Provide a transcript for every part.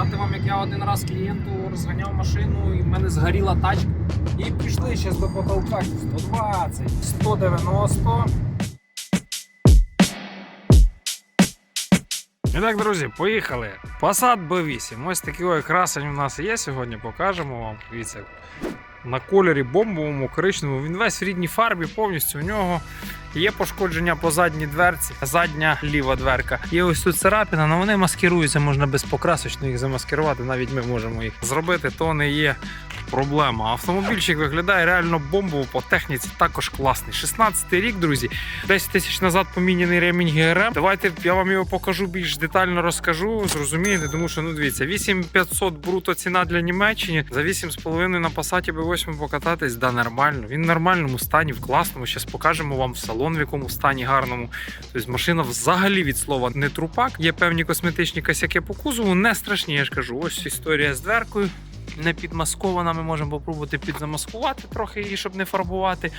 Розказати вам, як я один раз клієнту розганяв машину і в мене згоріла тачка. І пішли ще до потолка 120, 190. І так, друзі, поїхали. Passat B8. Ось такий ой красень у нас є сьогодні. Покажемо вам. Дивіться, на кольорі бомбовому, коричневому. Він весь в рідній фарбі, повністю у нього є пошкодження по задній дверці, задня ліва дверка. Є ось тут царапина, але вони маскируються, можна безпокрасочно їх замаскирувати. Навіть ми можемо їх зробити, то не є проблема. Автомобільчик виглядає реально бомбово по техніці, також класний. 16 рік, друзі. 10 тисяч назад поміняний ремінь ГРМ. Давайте я вам його покажу більш детально розкажу. Зрозумієте, тому що ну дивіться, 8500 бруто ціна для Німеччини. За 8,5 на Passat B8 покататись, да нормально. Він в нормальному стані, в класному. Зараз покажемо вам салон, в якому стані гарному. Тобто машина взагалі від слова не трупак. Є певні косметичні косяки по кузову, не страшні. Я ж кажу, ось історія з дверкою. Не підмаскована, ми можемо попробувати підзамаскувати трохи її, щоб не фарбувати.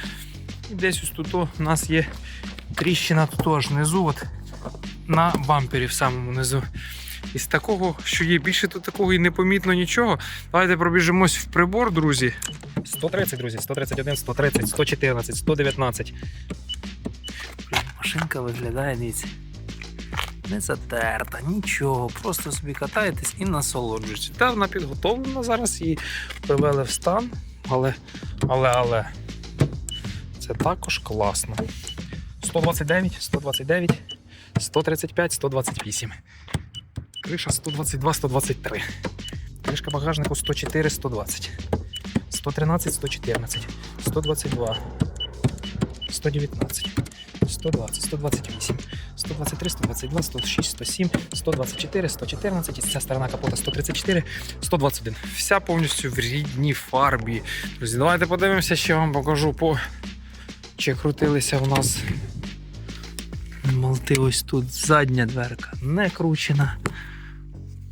І десь ось тут у нас є тріщина теж внизу, от, на бампері в самому низу. Із такого, що є більше тут такого і не помітно нічого. Давайте пробіжимось в прибор, друзі. 130, друзі, 131, 130, 114, 119. Машинка виглядає, дивіться. Не затерта, нічого. Просто собі катаєтесь і насолоджуєтесь. Та вона підготовлена зараз, її привели в стан, але, але, але це також класно. 129, 129, 135, 128. Криша 122, 123. Кришка багажнику 104, 120. 113, 114, 122, 119, 120, 128, 123, 122, 106, 107, 124, 114, і ця сторона капота 134, 121. Вся повністю в рідній фарбі. Друзі, давайте подивимося, ще вам покажу по чи крутилися у нас молти ось тут задня дверка не кручена.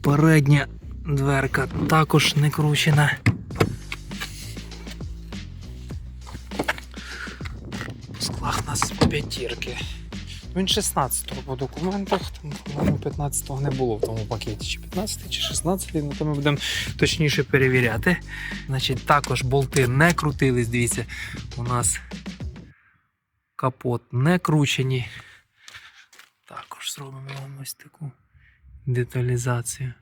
Передня дверка також не кручена. Склах у нас п'ятірки. Він 16-го по документах, там, по-моєму, 15-го не було в тому пакеті. Чи 15 чи 16 ну то ми будемо точніше перевіряти. Значить, також болти не крутились, дивіться, у нас капот не кручені. Також зробимо вам ось таку деталізацію.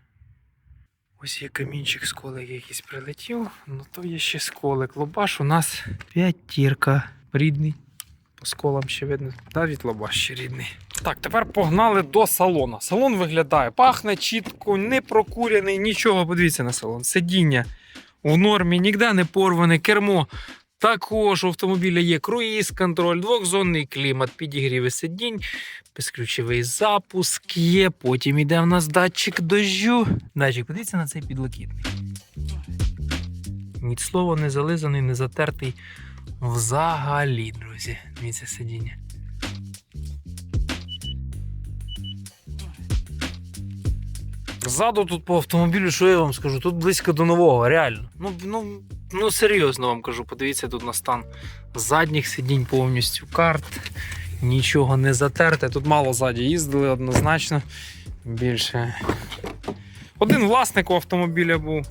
Ось є камінчик, сколик якийсь прилетів, ну то є ще сколик. Лобаш у нас п'ятірка. Рідний. По сколам ще видно. Да, від лобаш ще рідний. Так, тепер погнали до салона. Салон виглядає, пахне чітко, не прокурений, нічого. Подивіться на салон. Сидіння в нормі, ніде не порване, кермо. Також у автомобіля є круїз, контроль, двохзонний клімат, підігріви сидінь, безключовий запуск є. Потім іде в нас датчик дощу. Датчик, подивіться на цей підлокітник. Ні слово не зализаний, не затертий взагалі, друзі. Дивіться сидіння. Ззаду тут по автомобілю, що я вам скажу, тут близько до нового, реально. Ну, ну, ну серйозно вам кажу, подивіться тут на стан задніх сидінь повністю карт, нічого не затерте. Тут мало ззаді їздили однозначно. Більше. Один власник у автомобіля був.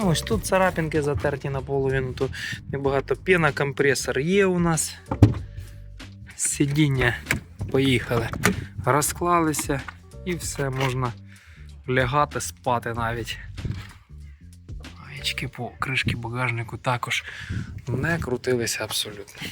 Ну, Ось тут царапинки затерті наполовину, тут небагато піна, компресор є у нас. Сидіння поїхали. Розклалися і все, можна лягати, спати навіть. Гаєчки по кришки багажнику також не крутилися абсолютно.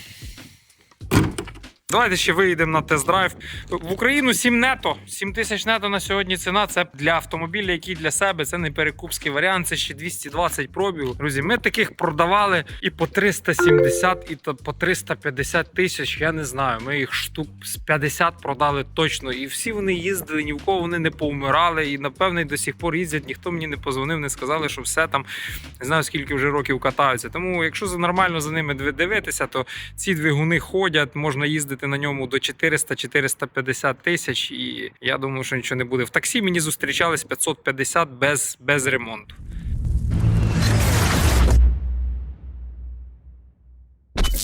Давайте ще виїдемо на тест-драйв. В Україну 7 нето. 7 тисяч нето на сьогодні ціна. Це для автомобіля, який для себе. Це не перекупський варіант, це ще 220 пробігу. Друзі, ми таких продавали і по 370, і по 350 тисяч. Я не знаю. Ми їх штук з 50 продали точно. І всі вони їздили, ні в кого вони не повмирали. І напевне до сих пор їздять. Ніхто мені не позвонив, не сказали, що все там не знаю скільки вже років катаються. Тому, якщо за- нормально за ними дивитися, то ці двигуни ходять, можна їздити на ньому до 400-450 тисяч, і я думаю, що нічого не буде. В таксі мені зустрічались 550 без, без ремонту.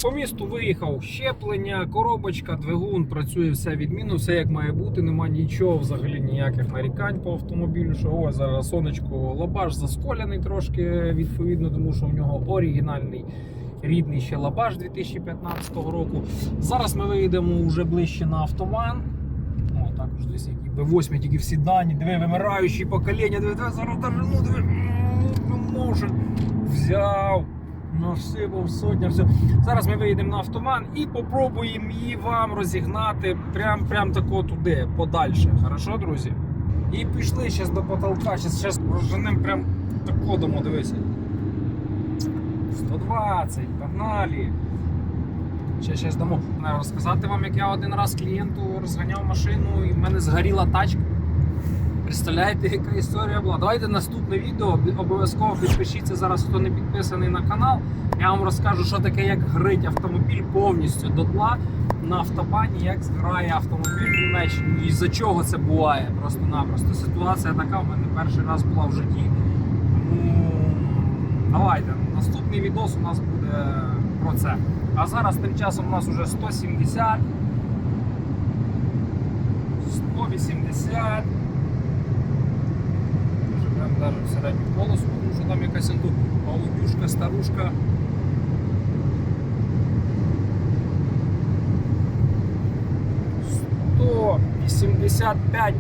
По місту виїхав щеплення, коробочка, двигун, працює все відмінно, все як має бути. Нема нічого, взагалі ніяких нарікань по автомобілю. Що ось зараз сонечко лабаш засколяний трошки відповідно, тому що в нього оригінальний рідний ще лабаш 2015 року. Зараз ми виїдемо вже ближче на автоман. О, також десь які Б8, тільки всі дані, диви, вимираючі покоління, диви, диви, зараз ну диви, може, взяв, насипав сотня, все. Зараз ми виїдемо на автоман і попробуємо її вам розігнати прям, прям тако туди, подальше. Хорошо, друзі? І пішли зараз до потолка, зараз розженемо прям тако дамо, дивися. 120, погнали. Ще щось дамо. Розказати вам, як я один раз клієнту розганяв машину і в мене згоріла тачка. Представляєте, яка історія була? Давайте наступне відео. Обов'язково підпишіться зараз, хто не підписаний на канал. Я вам розкажу, що таке, як грить автомобіль повністю до тла на автобані, як згорає автомобіль в Німеччині і за чого це буває. Просто-напросто. Ситуація така в мене перший раз була в житті. Тому давайте, наступний відос у нас буде про це. А зараз тим часом у нас вже 170, 180. Вже прям навіть в середню полосу, тому що там якась аудюшка, старушка. Сто вісімдесят п'ять,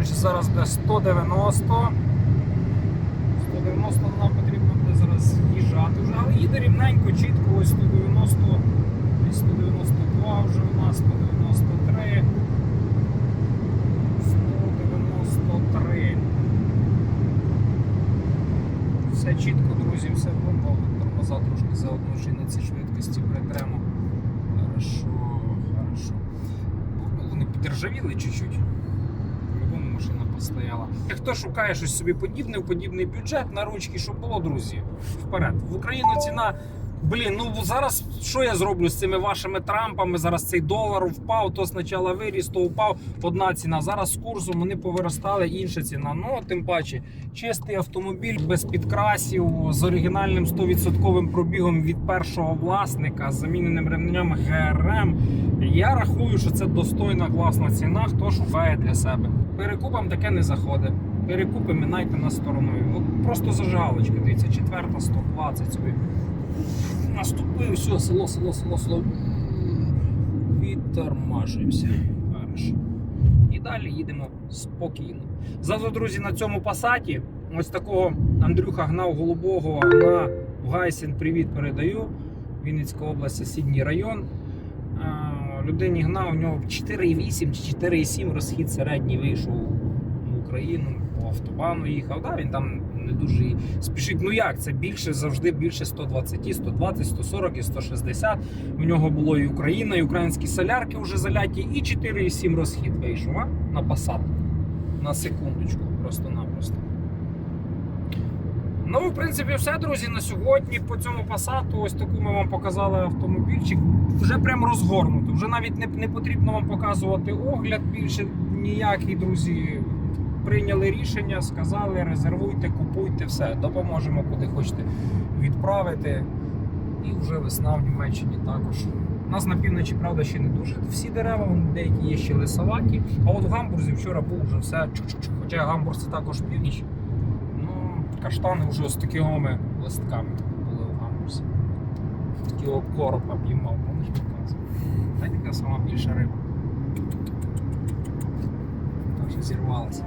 вже зараз буде 190. 190 нам потрібно буде зараз їжджати вже, але їде рівненько, чітко, ось 190, десь 192 вже у нас, 193. 193. Все чітко, друзі, все бомба. Тормоза трошки за одну чи на цій швидкості притремо. Хорошо, хорошо. Вони підржавіли чуть-чуть. Машина постояла. Хто шукає щось собі подібне, подібний бюджет на ручки, щоб було, друзі, вперед. В Україну ціна. Блін, ну зараз що я зроблю з цими вашими трампами? Зараз цей долар впав, то спочатку виріс, то впав одна ціна. Зараз з курсом вони повиростали інша ціна. Ну тим паче, чистий автомобіль без підкрасів з оригінальним 100% пробігом від першого власника з заміненим ремнем ГРМ. Я рахую, що це достойна класна ціна, хто шукає для себе. Перекупам таке не заходить. Перекупи минайте на стороною. От просто зажигалочка, дивіться, четверта 120 собі. Наступив, все, село, село, село, село. Відтормажуємося. Хорошо. І далі їдемо спокійно. Зразу, друзі, на цьому пасаті ось такого Андрюха гнав голубого на Гайсін. Привіт передаю. Вінницька область, сусідній район. Людині гнав, у нього 4,8 чи 4,7 розхід середній вийшов в Україну, автобану їхав. Да, він там не дуже спішить. Ну як це більше завжди більше 120, 120, 140 і 160. В нього було і Україна, і українські солярки вже заляті, і 4,7 розхід вийшов а? на Passat. На секундочку, просто-напросто. Ну, в принципі, все, друзі, на сьогодні по цьому Passat, ось таку ми вам показали автомобільчик. Вже прям розгорнуто. Вже навіть не, не потрібно вам показувати огляд більше ніякий, друзі. Прийняли рішення, сказали, резервуйте, купуйте, все, допоможемо куди хочете відправити. І вже весна в Німеччині також. У нас на півночі, правда, ще не дуже всі дерева, деякі є ще лисоваті. А от в Гамбурзі вчора був вже все чук-чук-чук. Хоча Гамбург це також північ. Ну, каштани вже з такими листками були в Гамбурзі. Такі короб об'їмав, помніш показував. Та така сама більша риба. Так що зірвалася.